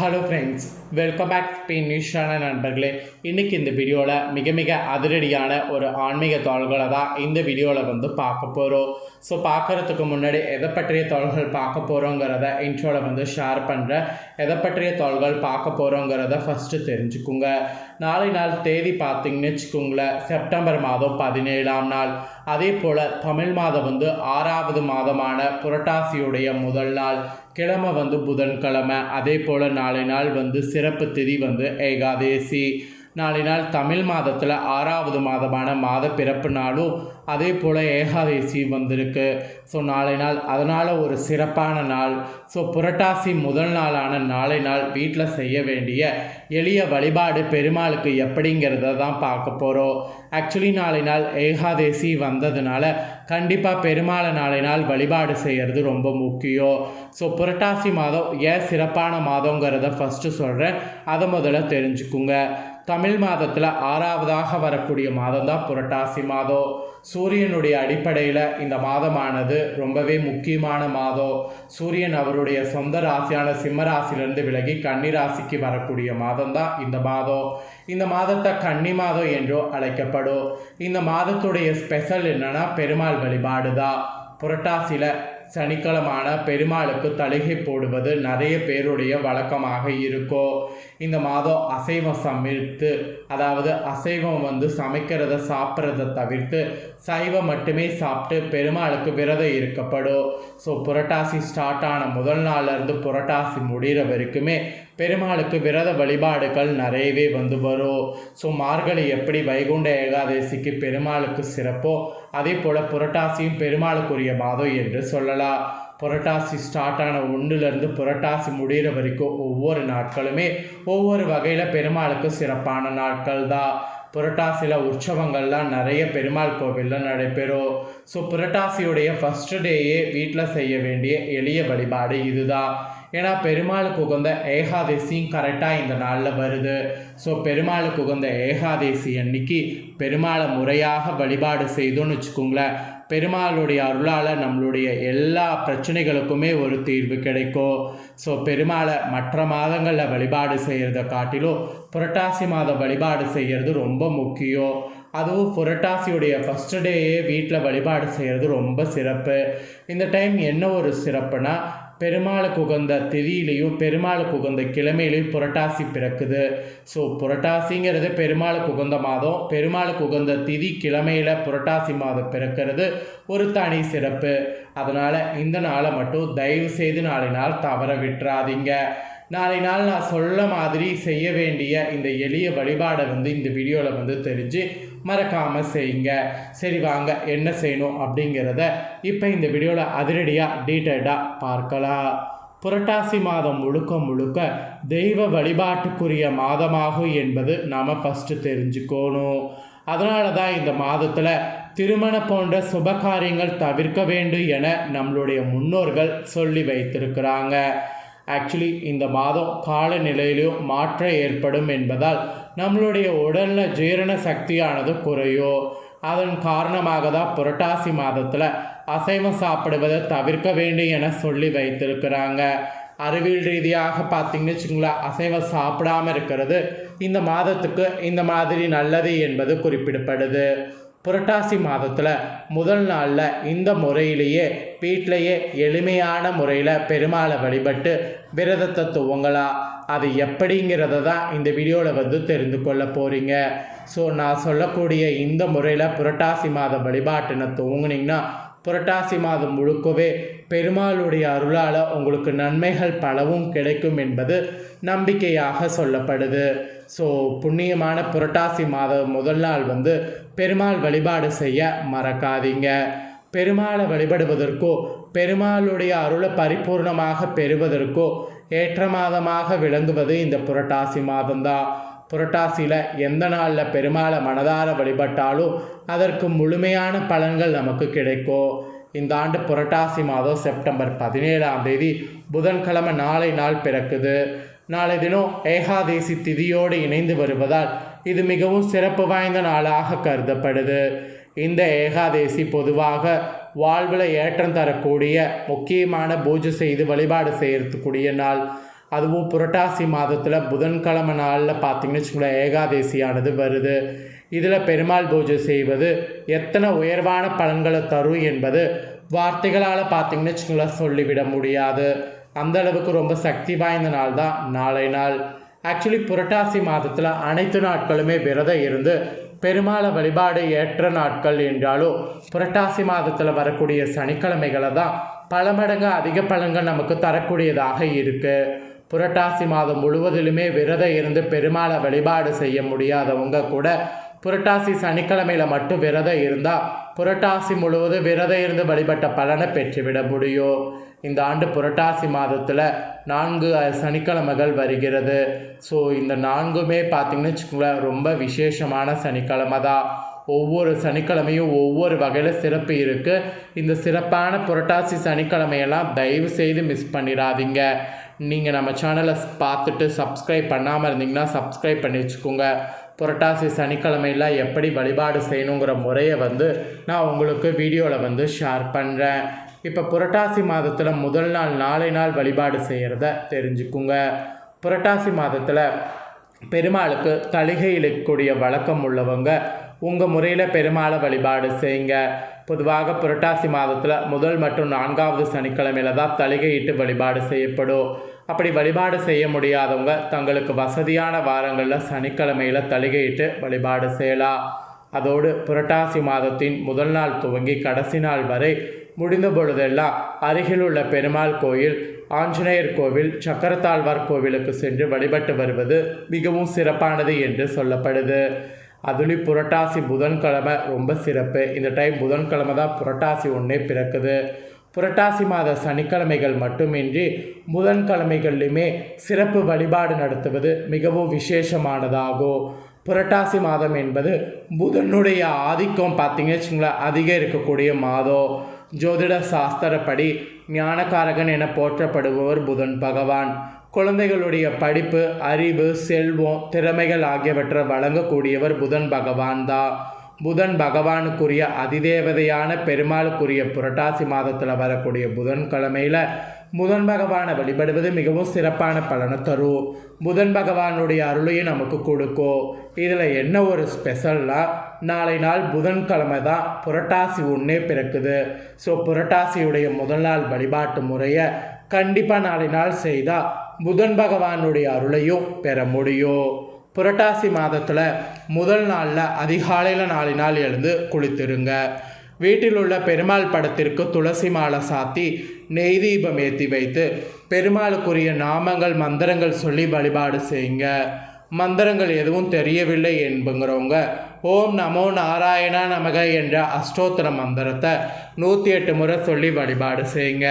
Hello friends welcome back Spain நியூஸான நண்பர்களே. இன்றைக்கி இந்த வீடியோவில் மிக மிக அதிரடியான ஒரு ஆன்மீக தாள்களை தான் இந்த வீடியோவில் வந்து பார்க்க போகிறோம் ஸோ பார்க்குறதுக்கு முன்னாடி எதை பற்றிய தாள்கள் பார்க்க போகிறோங்கிறத இன்ட்ரோவில் வந்து ஷேர் பண்ணுறேன் எதை பற்றிய தாள்கள் பார்க்க போகிறோங்கிறத ஃபஸ்ட்டு தெரிஞ்சுக்குங்க. நாளை நாள் தேதி பார்த்தீங்கன்னு வச்சுக்கோங்களேன் செப்டம்பர் மாதம் பதினேழாம் நாள். அதே போல் தமிழ் மாதம் வந்து ஆறாவது மாதமான புரட்டாசியுடைய முதல் நாள். கிழமை வந்து புதன்கிழமை அதே போல் நாளை நாள் வந்து சிறப்பு திதி வந்து ஏகாதேசி. நாளை நாள் தமிழ் மாதத்தில் ஆறாவது மாதமான மாத பிறப்பு நாளும் அதே போல் ஏகாதேசி வந்திருக்கு. ஸோ நாளை நாள் அதனால் ஒரு சிறப்பான நாள். ஸோ புரட்டாசி முதல் நாளான நாளை நாள் வீட்டில் செய்ய வேண்டிய எளிய வழிபாடு பெருமாளுக்கு எப்படிங்கிறத தான் பார்க்க போகிறோம் ஆக்சுவலி நாளை நாள் ஏகாதேசி வந்ததுனால கண்டிப்பாக பெருமாளை நாளை நாள் வழிபாடு செய்கிறது ரொம்ப முக்கியம். ஸோ புரட்டாசி மாதம் ஏன் சிறப்பான மாதங்கிறத ஃபஸ்ட்டு சொல்கிறேன் அதை முதல்ல தெரிஞ்சுக்குங்க. தமிழ் மாதத்தில் ஆறாவதாக வரக்கூடிய மாதம் தான் புரட்டாசி மாதம். சூரியனுடைய அடிப்படையில் இந்த மாதமானது ரொம்பவே முக்கியமான மாதம். சூரியன் அவருடைய சொந்த ராசியான சிம்ம ராசியிலிருந்து விலகி கன்னி ராசிக்கு வரக்கூடிய மாதம் தான் இந்த மாதம். இந்த மாதத்தை கன்னி மாதம் என்றோ அழைக்கப்படும். இந்த மாதத்துடைய ஸ்பெஷல் என்னன்னா பெருமாள் வழிபாடு தான் புரட்டாசியில் சனிக்கிழமான பெருமாளுக்கு தலிகை போடுவது நிறைய பேருடைய வழக்கமாக இருக்கும். இந்த மாதம் அசைவம் சமைத்து அதாவது அசைவம் வந்து சமைக்கிறத சாப்பிட்றத தவிர்த்து சைவம் மட்டுமே சாப்பிட்டு பெருமாளுக்கு விரதம் இருக்கப்படும். ஸோ புரட்டாசி ஸ்டார்ட் ஆன முதல் நாள்லேருந்து புரட்டாசி முடிகிற வரைக்குமே பெருமாளுக்கு விரத வழிபாடுகள் நிறையவே வந்து வரும். ஸோ மார்கழி எப்படி வைகுண்ட ஏகாதசிக்கு பெருமாளுக்கு சிறப்போ அதே போல் புரட்டாசியும் பெருமாளுக்குரிய மாதம் என்று சொல்லலாம். புரட்டாசி ஸ்டார்ட் ஆன ஒன்றுலேருந்து புரட்டாசி முடிகிற வரைக்கும் ஒவ்வொரு நாட்களுமே ஒவ்வொரு வகையில் பெருமாளுக்கு சிறப்பான நாட்கள் தான் புரட்டாசியில் உற்சவங்கள்லாம் நிறைய பெருமாள் கோவிலில் நடைபெறும். ஸோ புரட்டாசியுடைய ஃபஸ்ட்டு டேயே வீட்டில் செய்ய வேண்டிய எளிய வழிபாடு இதுதான் ஏன்னா பெருமாளுக்கு உகந்த ஏகாதசியும் கரெக்டாக இந்த நாளில் வருது. ஸோ பெருமாளுக்கு உகந்த ஏகாதசி அன்னைக்கு பெருமாளை முறையாக வழிபாடு செய்தோன்னு வச்சுக்கோங்களேன். பெருமாளுடைய அருளால் நம்மளுடைய எல்லா பிரச்சனைகளுக்குமே ஒரு தீர்வு கிடைக்கும். ஸோ பெருமாளை மற்ற மாதங்களில் வழிபாடு செய்கிறத காட்டிலும் புரட்டாசி மாதம் வழிபாடு செய்கிறது ரொம்ப முக்கியம். அதுவும் புரட்டாசியுடைய ஃபஸ்ட்டு டேயே வீட்டில் வழிபாடு செய்கிறது ரொம்ப சிறப்பு. இந்த டைம் என்ன ஒரு சிறப்புனா பெருமாளுக்கு உகந்த திதியிலையும் பெருமாளுக்கு உகந்த கிழமையிலையும் புரட்டாசி பிறக்குது. ஸோ புரட்டாசிங்கிறது பெருமாளுக்கு உகந்த மாதம். பெருமாளுக்கு உகந்த திதி கிழமையில் புரட்டாசி மாதம் பிறக்கிறது. ஒரு தனி சிறப்பு. அதனால் இந்த நாளை மட்டும் தயவு செய்து நாளை நாள் தவற விட்டுறாதீங்க. நாளை நாள் நான் சொல்ல மாதிரி செய்ய வேண்டிய இந்த எளிய வழிபாடை வந்து இந்த வீடியோவில் வந்து தெரிஞ்சு மறக்காமல் செய்யுங்க. சரி வாங்க என்ன செய்யணும் அப்படிங்கிறத இப்போ இந்த வீடியோவில் அதிரடியாக டீட்டெயில்டாக பார்க்கலாம். புரட்டாசி மாதம் முழுக்க முழுக்க தெய்வ வழிபாட்டுக்குரிய மாதமாகும் என்பது நாம் ஃபஸ்ட்டு தெரிஞ்சுக்கணும். அதனால தான் இந்த மாதத்தில் திருமணம் போன்ற சுபகாரியங்கள் தவிர்க்க வேண்டும் என நம்மளுடைய முன்னோர்கள் சொல்லி வைத்திருக்கிறாங்க. ஆக்சுவலி இந்த மாதம் காலநிலையிலும் மாற்றம் ஏற்படும் என்பதால் நம்மளுடைய உடலில் ஜீரண சக்தியானது குறையும் அதன் காரணமாக தான் புரட்டாசி மாதத்தில் அசைவம் சாப்பிடுவதை தவிர்க்க வேண்டும் என சொல்லி வைத்திருக்கிறாங்க. அறிவியல் ரீதியாக பார்த்தீங்கன்னு வச்சுங்களேன் அசைவம் சாப்பிடாமல் இருக்கிறது இந்த மாதத்துக்கு இந்த மாதிரி நல்லது என்பது குறிப்பிடப்படுது. புரட்டாசி மாதத்தில் முதல் நாளில் இந்த முறையிலேயே வீட்டிலையே எளிமையான முறையில் பெருமாளை வழிபட்டு விரதத்தை துவங்கலாம் அது எப்படிங்கிறத தான் இந்த வீடியோவில் வந்து தெரிந்து கொள்ள போகிறீங்க ஸோ நான் சொல்லக்கூடிய இந்த முறையில் புரட்டாசி மாத வழிபாட்டினை துவங்குனீங்கன்னா புரட்டாசி மாதம் முழுக்கவே பெருமாளுடைய அருளால் உங்களுக்கு நன்மைகள் பலவும் கிடைக்கும் என்பது நம்பிக்கையாக சொல்லப்படுது. ஸோ புண்ணியமான புரட்டாசி மாதம் முதல் நாள் வந்து பெருமாள் வழிபாடு செய்ய மறக்காதீங்க. பெருமாளை வழிபடுவதற்கோ பெருமாளுடைய அருளை பரிபூர்ணமாக பெறுவதற்கோ ஏற்ற மாதமாக விளங்குவது இந்த புரட்டாசி மாதம்தான். புரட்டாசியில் எந்த நாளில் பெருமாளை மனதார வழிபட்டாலும் அதற்கு முழுமையான பலன்கள் நமக்கு கிடைக்கும். இந்த ஆண்டு புரட்டாசி மாதம் செப்டம்பர் பதினேழாம் தேதி புதன்கிழமை நாளை நாள் பிறக்குது. நாளை தினம் ஏகாதேசி திதியோடு இணைந்து வருவதால் இது மிகவும் சிறப்பு வாய்ந்த நாளாக கருதப்படுது. இந்த ஏகாதேசி பொதுவாக வாழ்வில் ஏற்றம் தரக்கூடிய முக்கியமான பூஜை செய்து வழிபாடு செய்யறதுக்கூடிய நாள். அதுவும் புரட்டாசி மாதத்தில் புதன்கிழமை நாளில் பார்த்திங்கன்னு வச்சுக்கோங்களேன் ஏகாதேசியானது வருது. இதில் பெருமாள் பூஜை செய்வது எத்தனை உயர்வான பலன்களை தரும் என்பது வார்த்தைகளால் பார்த்திங்கன்னு வச்சுக்கோங்களேன் சொல்லிவிட முடியாது. அந்த அளவுக்கு ரொம்ப சக்தி வாய்ந்த நாள் தான் நாளை நாள். ஆக்சுவலி புரட்டாசி மாதத்தில் அனைத்து நாட்களுமே விரதம் இருந்து பெருமாளை வழிபாடு ஏற்ற நாட்கள் என்றாலும் புரட்டாசி மாதத்தில் வரக்கூடிய சனிக்கிழமைகளை தான் பல மடங்கு அதிக பலன்கள் நமக்கு தரக்கூடியதாக இருக்குது புரட்டாசி மாதம் முழுவதிலுமே விரதம் இருந்து பெருமாளை வழிபாடு செய்ய முடியாதவங்க கூட புரட்டாசி சனிக்கிழமையில் மட்டும் விரதம் இருந்தால் புரட்டாசி முழுவதும் விரதம் இருந்து வழிபட்ட பலனை பெற்றுவிட முடியும். இந்த ஆண்டு புரட்டாசி மாதத்தில் நான்கு சனிக்கிழமைகள் வருகிறது. ஸோ இந்த நான்குமே பார்த்திங்கன்னு வச்சுக்கோங்களேன் ரொம்ப விசேஷமான சனிக்கிழமை தான். ஒவ்வொரு சனிக்கிழமையும் ஒவ்வொரு வகையில் சிறப்பு இருக்குது இந்த சிறப்பான புரட்டாசி சனிக்கிழமையெல்லாம் தயவு செய்து மிஸ் பண்ணிடாதீங்க. நீங்கள் நம்ம சேனலை பார்த்துட்டு சப்ஸ்கிரைப் பண்ணாமல் இருந்தீங்கன்னா சப்ஸ்கிரைப் பண்ணி வச்சுக்கோங்க. புரட்டாசி சனிக்கிழமையில் எப்படி வழிபாடு செய்யணுங்கிற முறையை வந்து நான் உங்களுக்கு வீடியோவில் வந்து ஷேர் பண்ணுறேன் இப்போ புரட்டாசி மாதத்தில் முதல் நாள் நாளை நாள் வழிபாடு செய்கிறத தெரிஞ்சுக்குங்க. புரட்டாசி மாதத்தில் பெருமாளுக்கு தலிகை இழக்கூடிய வழக்கம் உள்ளவங்க உங்கள் முறையில் பெருமாளை வழிபாடு செய்யுங்க. பொதுவாக புரட்டாசி மாதத்தில் முதல் மற்றும் நான்காவது சனிக்கிழமையில தான் தலிகையிட்டு வழிபாடு செய்யப்படும். அப்படி வழிபாடு செய்ய முடியாதவங்க தங்களுக்கு வசதியான வாரங்களில் சனிக்கிழமையில் தலிகையிட்டு வழிபாடு செய்யலாம். அதோடு புரட்டாசி மாதத்தின் முதல் நாள் துவங்கி கடைசி நாள் வரை முடிந்த பொழுதெல்லாம் அருகில் உள்ள பெருமாள் கோயில் ஆஞ்சநேயர் கோவில் சக்கரத்தாழ்வார் கோவிலுக்கு சென்று வழிபட்டு வருவது மிகவும் சிறப்பானது என்று சொல்லப்படுது. அதுலேயும் புரட்டாசி புதன்கிழமை ரொம்ப சிறப்பு. இந்த டைம் புதன்கிழமை தான் புரட்டாசி ஒன்றே பிறக்குது. புரட்டாசி மாத சனிக்கிழமைகள் மட்டுமின்றி புதன்கிழமைகள்லையுமே சிறப்பு வழிபாடு நடத்துவது மிகவும் விசேஷமானதாகும். புரட்டாசி மாதம் என்பது புதனுடைய ஆதிக்கம் பார்த்தீங்கன்னு வச்சுங்களேன் அதிகம் இருக்கக்கூடிய மாதம். ஜோதிட சாஸ்திரப்படி ஞானகாரகன் என போற்றப்படுபவர் புதன் பகவான். குழந்தைகளுடைய படிப்பு அறிவு செல்வம் திறமைகள் ஆகியவற்றை வழங்கக்கூடியவர் புதன் பகவான் தான் புதன் பகவானுக்குரிய அதிதேவதையான பெருமாளுக்குரிய புரட்டாசி மாதத்தில் வரக்கூடிய புதன்கிழமையில் புதன் பகவானை வழிபடுவது மிகவும் சிறப்பான பலனை தரும். புதன் பகவானுடைய அருளையும் நமக்கு கொடுக்கும். இதில் என்ன ஒரு ஸ்பெஷல்னா நாளை நாள் புதன்கிழமை தான் புரட்டாசி ஒன்றே பிறக்குது. ஸோ புரட்டாசியுடைய முதல் நாள் வழிபாட்டு முறையை கண்டிப்பாக நாளை நாள் செய்தால் புதன் பகவானுடைய அருளையும் பெற முடியும் புரட்டாசி மாதத்தில் முதல் நாளில் அதிகாலையில் நாலு நாள் எழுந்து குளித்திருங்க. வீட்டில் உள்ள பெருமாள் படத்திற்கு துளசி மாலை சாத்தி நெய் தீபம் ஏற்றி வைத்து பெருமாளுக்குரிய நாமங்கள் மந்திரங்கள் சொல்லி வழிபாடு செய்யுங்க. மந்திரங்கள் எதுவும் தெரியவில்லை என்புங்கிறவங்க ஓம் நமோ நாராயணா நமக என்ற அஷ்டோத்திர மந்திரத்தை நூற்றி எட்டு முறை சொல்லி வழிபாடு செய்யுங்க.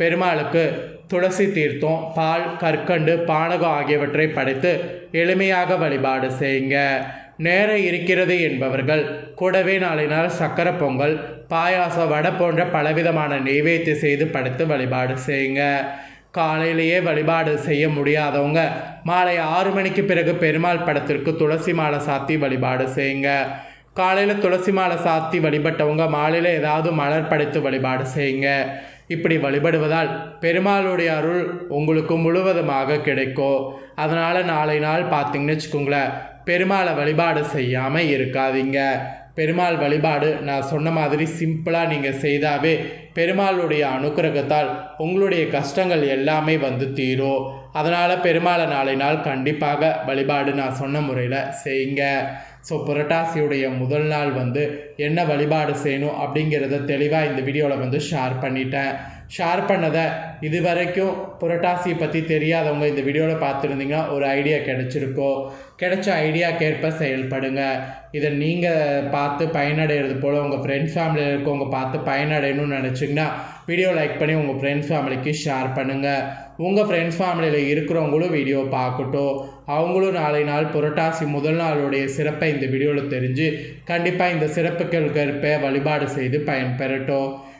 பெருமாளுக்கு துளசி தீர்த்தம் பால் கற்கண்டு பானகம் ஆகியவற்றை படைத்து எளிமையாக வழிபாடு செய்யுங்க. நேரம் இருக்கிறது என்பவர்கள் கூடவே நாளை நாள் சக்கரை பொங்கல் பாயாசம் வடை போன்ற பலவிதமான நெய்வேத்தி செய்து படைத்து வழிபாடு செய்யுங்க. காலையிலேயே வழிபாடு செய்ய முடியாதவங்க மாலை ஆறு மணிக்கு பிறகு பெருமாள் படத்திற்கு துளசி மாலை சாத்தி வழிபாடு செய்யுங்க. காலையில் துளசி மாலை சாத்தி வழிபட்டவங்க மாலையில் ஏதாவது மலர் படைத்து வழிபாடு செய்யுங்க. இப்படி வழிபடுவதால் பெருமாளுடைய அருள் உங்களுக்கு முழுவதுமாக கிடைக்கும் அதனால் நாளை நாள் பார்த்தீங்கன்னு வச்சுக்கோங்களேன் பெருமாளை வழிபாடு செய்யாமல் இருக்காதீங்க. பெருமாள் வழிபாடு நான் சொன்ன மாதிரி சிம்பிளாக நீங்கள் செய்தாவே பெருமாளுடைய அனுக்கிரகத்தால் உங்களுடைய கஷ்டங்கள் எல்லாமே வந்து தீரும் அதனால் பெருமாளை நாளை நாள் கண்டிப்பாக வழிபாடு நான் சொன்ன முறையில் செய்யுங்க. ஸோ புரட்டாசியுடைய முதல் நாள் வந்து என்ன வழிபாடு செய்யணும் அப்படிங்கிறத தெளிவாக இந்த வீடியோவில் வந்து ஷேர் பண்ணிட்டேன். ஷேர் பண்ணதை இது வரைக்கும் புரட்டாசியை பற்றி தெரியாதவங்க இந்த வீடியோவில் பார்த்துருந்தீங்கன்னா ஒரு ஐடியா கிடைச்சிருக்கோ. கிடைச்ச ஐடியாக்கேற்ப செயல்படுங்க. இதை நீங்கள் பார்த்து பயனடைகிறது போல் உங்கள் ஃப்ரெண்ட்ஸ் ஃபேமிலியில் இருக்கவங்க பார்த்து பயனடையணும்னு நினச்சிங்கன்னா வீடியோ லைக் பண்ணி உங்கள் ஃப்ரெண்ட்ஸ் ஃபேமிலிக்கு ஷேர் பண்ணுங்கள் உங்கள் ஃப்ரெண்ட்ஸ் ஃபேமிலியில் இருக்கிறவங்களும் வீடியோ பார்க்கட்டும். அவங்களும் நாளை நாள் புரட்டாசி முதல் நாளுடைய சிறப்பை இந்த வீடியோவில் தெரிஞ்சு கண்டிப்பாக இந்த சிறப்புகளுக்கு ஏற்ப வழிபாடு செய்து பயன்பெறட்டும்.